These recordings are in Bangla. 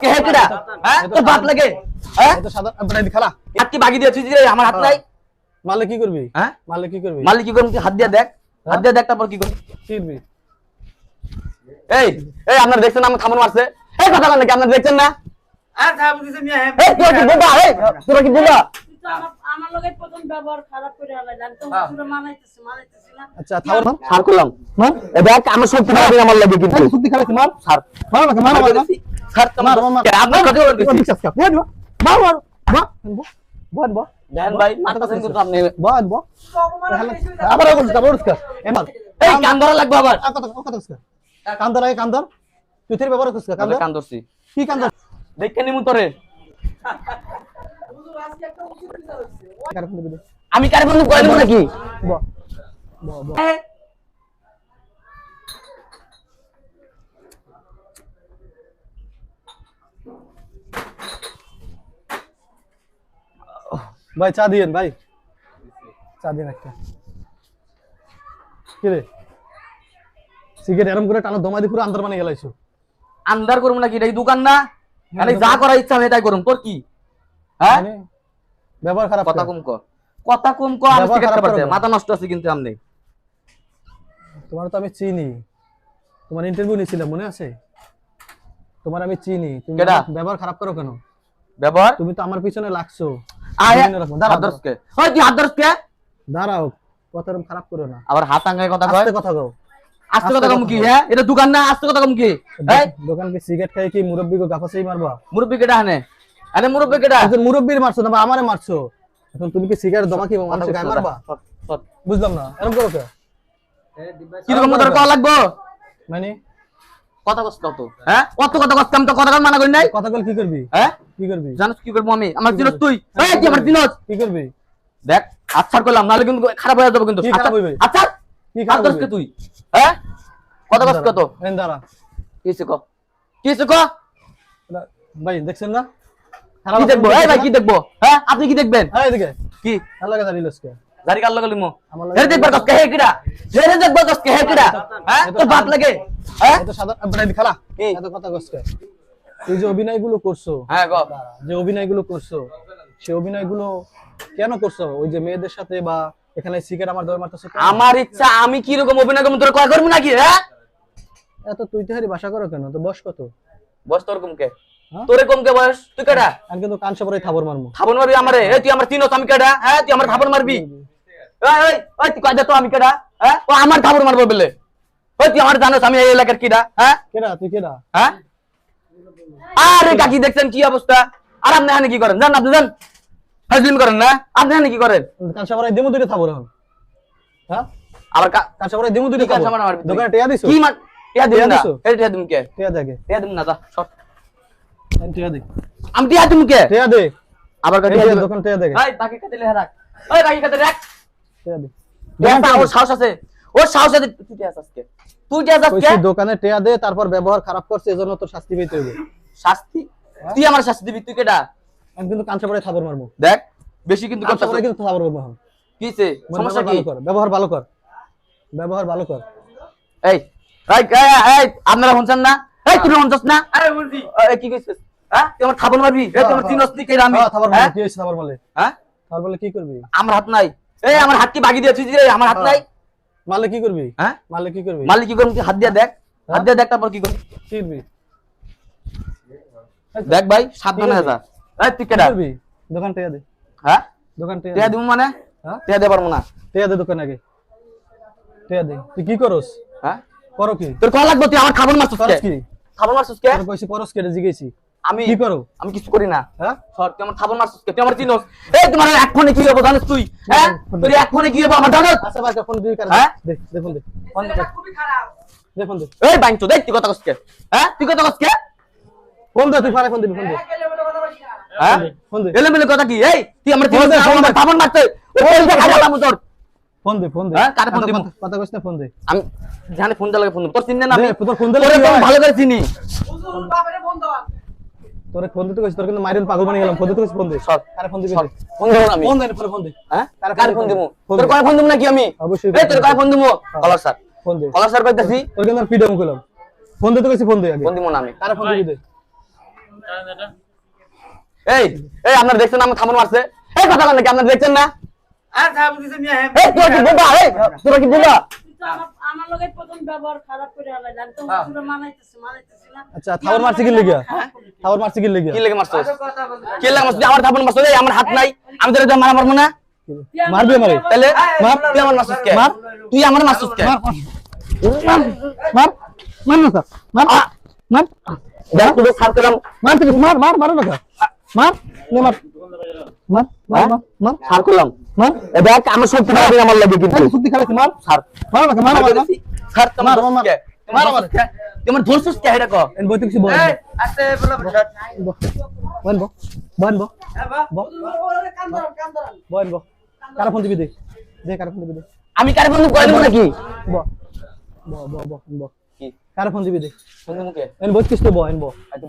কে হ্যাঁ? তোর বাপ লাগে? হ্যাঁ? এটা সাদা আপনার খেলা। হাত কি বাগি দিয়েছিস রে? আমার হাত নাই? মারলে কি করবি? হ্যাঁ? মারলে কি করবি? মালিক কি করবি? হাত দিয়ে দেখ। হাত দিয়ে দেখ তারপর কি করবি? কি এই এই আপনারা দেখছেন আমার থামন মারছে? এই কথা বলেন নাকি? আপনারা দেখছেন না? আর সাহেব দিছে মিয়া হ্যাঁ। এই তোরা কি বোবা? এই তোরা কি বোবা? আমার লগে প্রথম ব্যবহার খারাপ করে আলাদা তো। পুরো মানাইতেছি মানাইতেছি না। আচ্ছা থাওর সার করলাম। এ দেখ আমার সব তোমার আমার লাগে কিন্তু। সত্যি খেলা মার। সার। মার মার মার সার তোমার মার, মার। আপনার কথা বলতেছি বল মার মার মার বল বল দেন ভাই মারতেছেন কিন্তু আপনি বল বল আবার বল আবার উস্কা এমার এই কান ধরা লাগবে আবার তুই তেরে কান ধরছি কি কান্দর দেখে নিমু তোরে কার আমি কারে বন্ধু কইল নাকি বল বল ভাই চা দিয়েন ভাই। চা দিন একটা। কি রে? সিগারেট এরম করে টানা দমাই দিয়ে পুরো আন্দার বানিয়ে গেলাইছো। আন্দার করুম নাকি? এটা দোকান না? খালি যা করার ইচ্ছা আমি তাই করুম তোর কি? হ্যাঁ? মানে ব্যবহার খারাপ কথা কম ক কথা কম ক আমি সিগারেট পারতে মাথা নষ্ট আছে কিন্তু আমনে তোমার তো আমি চিনি। তোমার ইন্টারভিউ নিয়েছিলাম মনে আছে? তোমার আমি চিনি। তুমি? ব্যবহার খারাপ করো কেন? ব্যবহার? তুমি তো আমার পিছনে লাগছো। দাঁড়াও, হাত ধরসকে ওই তুই হাত ধরসকে দাঁড়াও কথা খারাপ করো না। আবার হাত আঙ্গায় কথা কয়? কথা কও। আস্তে কথা কম কি হ্যাঁ? এটা দোকান না আস্তে কথা কম কি? দোকান কি সিগারেট খাই কি মুরব্বী গো গাফাসেই মারবা? মুরব্বি কেডা হানে? আরে মুরব্বি কেডা? একজন মুরব্বীর মারছো না আমারে মারছো? এখন তুমি কি সিগারেট দমা কি মানুষের গায়ে মারবা? বুঝলাম না এরকম করো কে? কীরকম তোর কল লাগবো? মানে? কথা কষ্ট কত হ্যাঁ। কত কথা কষ্ট আমি তো কথা মানা করি নাই। কথা বল কি করবি? হ্যাঁ? কি করবি? জানিস কি করব আমি? আমার দিনত তুই। এই কি আমার দিনত কি করবি? দেখ আচ্ছা করলাম নাহলে কিন্তু খারাপ হয়ে যাবে কিন্তু। কি খারাপ হইবে? আচ্ছা কি খারাপ ধরসকে তুই। হ্যাঁ? কত কষ্ট কত এন দাঁড়া কিসে ক কিসে ক? ভাই দেখছেন না? কি দেখব? এই ভাই কি দেখব? হ্যাঁ আপনি কি দেখবেন? হ্যাঁ এদিকে। কি? ভালো লাগে দাঁড়িয়ে জারি আমার লাগে- হেরে দেখবার কষ্ট হে কিডা? হেরে দেখবার কষ্ট হে? কিডা হ্যাঁ তোর বাপ লাগে। হ্যাঁ এত সাদা আপনার খেলা। কি? এত কথা কষ্ট এই যে অভিনয়গুলো করছ। হ্যাঁ গো যে অভিনয়গুলো করছ সেই অভিনয়গুলো কেন করছ? ওই যে মেয়েদের সাথে বা এখানে সিগারেট আমার দর মারতেছো আমার ইচ্ছা আমি কি রকম অভিনয় করব? তোর কয় করব নাকি হ্যাঁ? এত তুই তো হারি বাসা করো কেন? তো বয়স কত? বয়স তোর কমকে। হ্যাঁ? তোরে কমকে বয়স তুই কেডা? আমি কিন্তু কান সপরে থাবর মারমু। খাবন মারবি আমারে? এই তুই আমার চিনোস আমি কেডা? হ্যাঁ তুই আমার খাবন মারবি। ওই তুই কয় তো আমি কেডা? হ্যাঁ? ও আমার খাবন মারবো বলে। ওই তুই আমার জানোস আমি এই এলাকার কিডা হ্যাঁ? কেডা তুই কেডা? হ্যাঁ? আরে কাকি দেখছেন কি অবস্থা? আর আপনি এখানে কি করেন? জান আপনি জান হাজলিম করেন না? আপনি এখানে কি করেন? কান সপরে দেমু দুইটা থাবর এখন। হ্যাঁ? আবার কা- কান দেমু দুইটা কি কান মারবি দোকানে টিয়া দিছো? কি মার টিয়া না। এই টিয়া দিম কে? টিয়া দেখে টিয়া দিম না যা সর। টিয়া দে। আমি টিয়া দিম কে? টিয়া দে। আবার কা এই টিয়া যে দিম। দোকান টিয়া দেখে এই বাকি কাটে লে রাখ। ওই বাকি কাটে রাখ। দে সাহস আছে। ওর সাহস আছে। তুই টিয়া আজকে। তুই টিয়া আজকে। দোকানে টিয়া দে তারপর ব্যবহার খারাপ করছে এজন্য তোর শাস্তি পেতে হবে। শাস্তি? তুই আমার শাস্তি দিবি। তুই কেডা? আমি কিন্তু কান সপরে থাবর মারমু দেখ বেশি কিন্তু কান করতেছ। কিন্তু থাবর মারমু কিছে সমস্যা কি? ভালো কর ব্যবহার ভালো কর। ব্যবহার ভালো কর। এই এই এই, এই আপনারা শুনছেন না? এই শুনছস না? আরে বলছি। কি কইছিস? হ্যাঁ? তুই আমার খাবন মারবি? তুই আমার কেডা আমি? হ্যাঁ, থাবর মারলে হ্যাঁ? কি হইছে থাবর মারলে। হ্যাঁ? থাবর মারলে কি করবি? আমার হাত নাই। এই আমার হাত কি বাগি দিয়েছিস রে আমার হাত নাই। মারলে কি করবি? হ্যাঁ? মারলে কি করবি? মালিক কি করবি? হাত দিয়ে দেখ। হাত দিয়ে দেখ তারপর কি করবি? কি করবি দেখ ভাই সাবধানে যা এই তুই কেডা? করবি দোকান টিয়া দে। হ্যাঁ? দোকান টিয়া টিয়া দে। দিব মানে? হ্যাঁ? টিয়া দে পারব না। টিয়া দে দোকান আগে। টিয়া দে। তুই কি করস? হ্যাঁ? করো কি? তোর কল লাগবে তুই আমার খাবন মারছিস কে? খাবন মারছিস কে? তোর কইছি করস কে জিগেছি আমি কি করো আমি কিছু করি না হ্যাঁ সর তুই আমার খাবন মারছিস কে তুই আমার চিনস এই তোমার এক ফোনে কি হব জানিস তুই হ্যাঁ তোর এক ফোনে কি হব আমার জানিস আচ্ছা ভাই ফোন দিবি কার হ্যাঁ? দে দে ফোন দে খুবই খারাপ দে ফোন দে এই বাইন তো দেখ তুই কথা কসকে হ্যাঁ তুই কথা কসকে ফোন দে তুই ফারে ফোন দিবি ফোন দে হ্যাঁ ফোন দে এলে মেলে কথা কি এই তুই আমার ফোন দে, চিনস ফোন দে। আমার খাবন মারছে ও বলতে খাইলাম তোর ফোন দে ফোন দে হ্যাঁ, কারে ফোন দিব? কথা- কইছ না ফোন দে আমি জানি ফোন দিলে ফোন দিব তোর চিনলে না আমি দে, তোর ফোন হয়? ভালো করে চিনি হুজুর বাবারে ফোন দাও তোরে ফোন দিতে কইছি তোর কিন্তু মাইরন পাগল বানিয়ে গেলাম। ফোন দিতে কইছি ফোন দে। সর। কারে ফোন দিবি? ফোন দেবো না আমি। ফোন দে ফোন দে। হ্যাঁ? কারে ফোন দিব? তোর কয় ফোন দেবো নাকি আমি? অবশ্যই এই তোর কয় ফোন দেবো? হ্যাঁ। কলার স্যার। ফোন দে। কলার স্যার কইতাছি? তোর কিন্তু পিডিএম কইলাম। ফোন দিতে কইছি ফোন দে আগে। ফোন দিব না আমি। কারে ফোন দিবি দে? এই এই আপনারা দেখছেন না আমার থাপড় মারছে। এই কথা বলেন নাকি? আপনারা দেখছেন না? আর সাহেব দিছে মিয়া হ্যাঁ। এই তোরা কি বোবা এই তোরা কি বোবা আমার- আমার লগে প্রথম ব্যবহার খারাপ করে আলাই আমি তো হ্যাঁ। পুরো মানাইতেছি মানাইতেছি না। আচ্ছা থাবর মারছি কি লিগা থাবর মারছি কি লিগা কি লেগে মারছস কথা বলতে কি লেগে মারছস আমার থাপড় মারছস এই আমার হাত নাই। আমি তোরা মারা মারবো না। তুই আমার মারবি আমারে? ব্যবহার- তাহলে মার। তুই আমার মারছস কে? মার। তুই আমার মারছস কে? মার। মার। মার। মার না স্যার। মার। মার। দেখ তুই সার করলাম মার তুই মার মার মার না মার। নে মার মার মার। মার মার। সার করলাম। মার দেখ আমার সব তোমার আমার লাগে কিন্তু। এই সুতি মার সার মার না মার মার সার তোমার তোমার মার। তোমার ধরছস কে এটা কো? এন বইতে কিছু বল এই বল বল। বল বল বল ওরে কান ধরুন কান ধরুন বল বল কারা ফোন দিবি দে? দে কারা ফোন দিবি দে? আমি কারে নাকি? ব। ব ব ব ব। কি? কারা ফোন দিবি দে? মুখে এন বইতে কিছু ব এন ব। আচ্ছা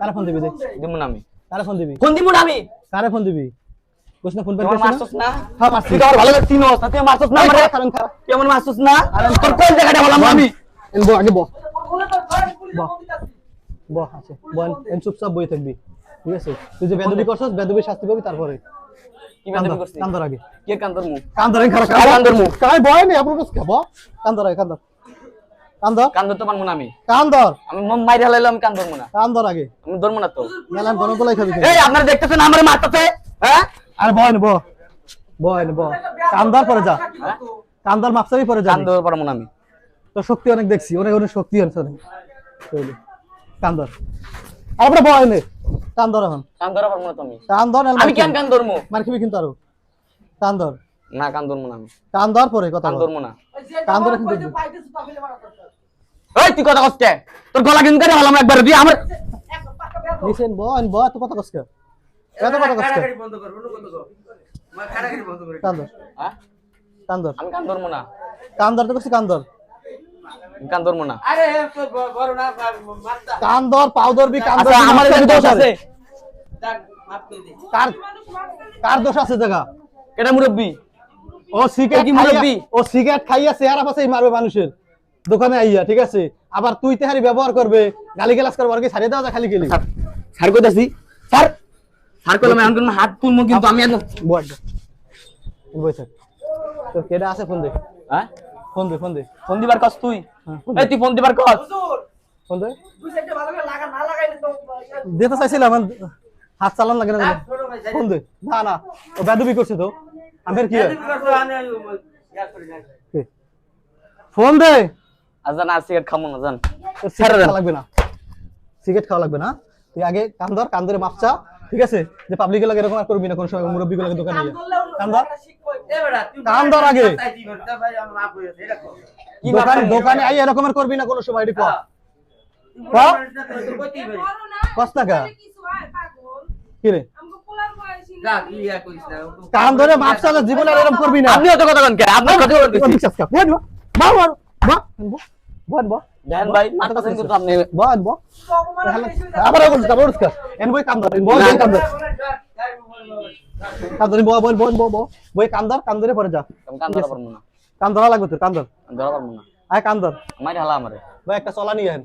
কারা ফোন দিবি দে? দিমু না আমি। কারা ফোন দিবি? কোন দিমু না আমি। কারা ফোন দিবি? কোশ না ফোন পেন মারছস না? হ্যাঁ মারছি তুই তো আমার ভালো করে চিনোস না তুই মারছস না আমারে কারণ খারাপ তুই আমার মারছস না? তোর কোন জায়গাটা বললাম আমি এন আগে ব বলে। তো ঘরে পুলিশ ফোন দিতাছি ব আছে। ব এন চুপচাপ বই থাকবি। ঠিক আছে? তুই যে বেদবি করছস বেদবি শাস্তি পাবি তারপরে। কি বান্ধবী করছিস? কান্দর আগে। কে কান্দর মু কান্দর খারাপ কান্দর মুখ? কাই বয় নি আপনার কাছে খাব কান্দর আগে কান্দর। কান্দর? কান্দর তো না আমি। কান্দর? আমি আমি না কান্দর আগে। আমি ধরবো না তো। মেলান বন গলাই খাবি এই আপনারা দেখতেছেন আমার মারতেছে হ্যাঁ? আরে বয় নি ব বয় নি ব কান্দর পরে যা। হ্যাঁ? কান্দর মাপসারি পরে যা কান ধরতে পারব না আমি। তোর শক্তি অনেক দেখছি অনেক অনেক শক্তি আছে অনেক। কান্দর। আমরা বয় নে কান্দর এখন। কান ধরা পারব না তো আমি কান্দর আমি কেন কান ধরবো মার খাবি কিন্তু আরও। কান্দর। না কান ধরবো না আমি। কান্দর পরে কথা কান বল। ধরবো না ওই যে কান কিন্তু- ওই তুই কথা কষ্ট তোর গলা কিন্তু হলাম একবার দিয়ে আমার নিছেন বয় ব তো কথা কসকে এত কথা খাড়াখাড়ি বন্ধ কর মা বন্ধ করে কান্দর। হ্যাঁ? কান্দর। আমি কান ধরবো না। কান্দর তো কসি কান্দর। আমি কান না। আরে বড় না মারতা কান্দর কান্দর আচ্ছা আমার এখানে দোষ আছে। দেখ মাপ করে দে। কার কার দোষ আছে জায়গা? কেটা মুরব্বী? ও সিগারেট কি কি মুরব্বি? ও সিগারেট খাইয়া চেহারা পাশে মারবে মানুষের। দোকানে আইয়া ঠিক আছে? আবার তুই তেহারি ব্যবহার করবে গালি গালাজ করবে আর কি ছাড়িয়ে দেওয়া যায় খালি গেলি স্যার স্যার কইতাছি। স্যার এখন হাত তুলমু কিন্তু আমি একদম বয় বই থাক তো কেডা আছে ফোন দে। হ্যাঁ? ফোন দে ফোন দে। ফোন দিবার কস তুই। হ্যাঁ, এই তুই ফোন দিবার কস। ফোন দে। দুই সাইডে ভালো করে লাগা না লাগাইলে তো দিতে চাইছিলাম হাত চালান লাগে না ফোন দে। না না। ও বেদবি করছে তো। আমি কি ফোন দে। আজান আর সিগারেট খামো না জান সিগারেট খাওয়া লাগবে না। সিগারেট খাওয়া লাগবে না। তুই আগে কান ধর কান ধরে মাপচা ঠিক আছে? যে পাবলিকের লাগে এরকম আর করবি না কোন সময় মুরব্বী গুলোকে দোকানে কান ধর। আগে। কি দোকান? দোকানে আই এরকম আর করবি না কোন সময় এটি কর কস টাকা। কি রে? কান ধরে মাপচা না জীবনে আর এরকম করবি না। আপনি অত কথা কন আপনার কথা বল বল। দেন ভাই মারতেছেন কিন্তু আপনি আবার বল। আবার বল এন বই কান ধর এন বল কান ধর কান ধরে বল বল বল বল। বই কান ধর যা। কান ধরা পারব না। কান ধরা লাগবে তোর কান ধর ধরা পারব না। আয় কান ধর মাইরে হালা আমারে। ভাই একটা চলা নিয়ে আন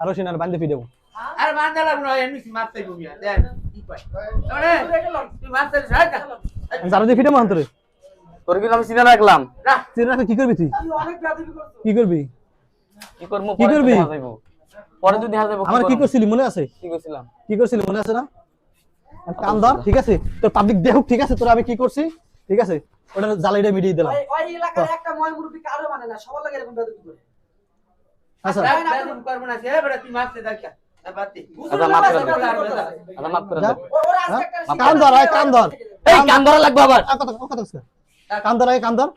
আরও সিনার বান্ধে ফিরে দেবো। আরে বান্দা লাগল এমনি মারতে দেন কি আরে তুই মারতে দিয়ে তোর? আমি সিনে রাখলাম। না রাখলে কি করবি তুই? তুই অনেক কি করবি? কি করব? কি করবি? পরে যদি আমার কি করছিলি মনে আছে? কি করছিলাম? কি করছিলি মনে আছে না? কান ধর ঠিক আছে? তোর পাবলিক দেখুক ঠিক আছে? তোর আমি কি করছি? ঠিক আছে? ওটা জ্বালাইটা মিডিয়ে দিলাম। ওই এলাকার একটা ময় মুরব্বি কারও মানে না সবার লাগে এরকম করে। আচ্ছা। বেয়াদবি করব না সে বড় তুই মারতে দেখা। বাতি আচ্ছা মাফ করে দাও আচ্ছা মাফ করে যা। দাও ওরা হ্যাঁ? আজকে একটা কান ধর আয় কান ধর। এই কান ধরা লাগবে আবার। আর কথা কথা কইছ কান ধর আয় কান ধর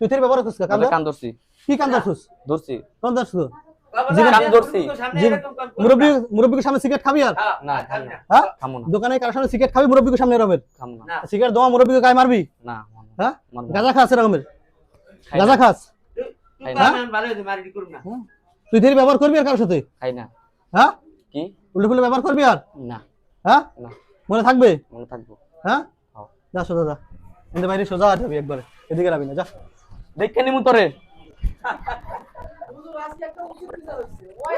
তুই তোর ব্যবহার করছিস কান ধর। কান ধরছি। কি কান ধরছিস? ধরছি। কোন ধরছিস? জীবন আমি ধরছি। মুরব্বী মুরব্বীর সামনে সিগারেট খাবি আর? না হ্যাঁ? দোকানে কারোর সামনে সিগারেট খাবি মুরব্বীর সামনে সিগারেট মুরব্বীকে গায়ে মারবি। হ্যাঁ? গাঁজা খাস এরকমের? গাঁজা খাস? তুই হ্যাঁ? হ্যাঁ? ধীরে ব্যবহার করবি আর কারোর সাথে? খাই না। হ্যাঁ? কি? উল্টো ফুলে ব্যবহার করবি আর? না। হ্যাঁ? না। মনে থাকবে? মনে থাকব। হ্যাঁ? হ্যাঁ। যা সোজা যা। বাইরে সোজা যাবি একবারে। এদিকে যাবি না যা। দেখে নিমু তোরে। হুজুর আজকে একটা উচিত বিচার হচ্ছে ওই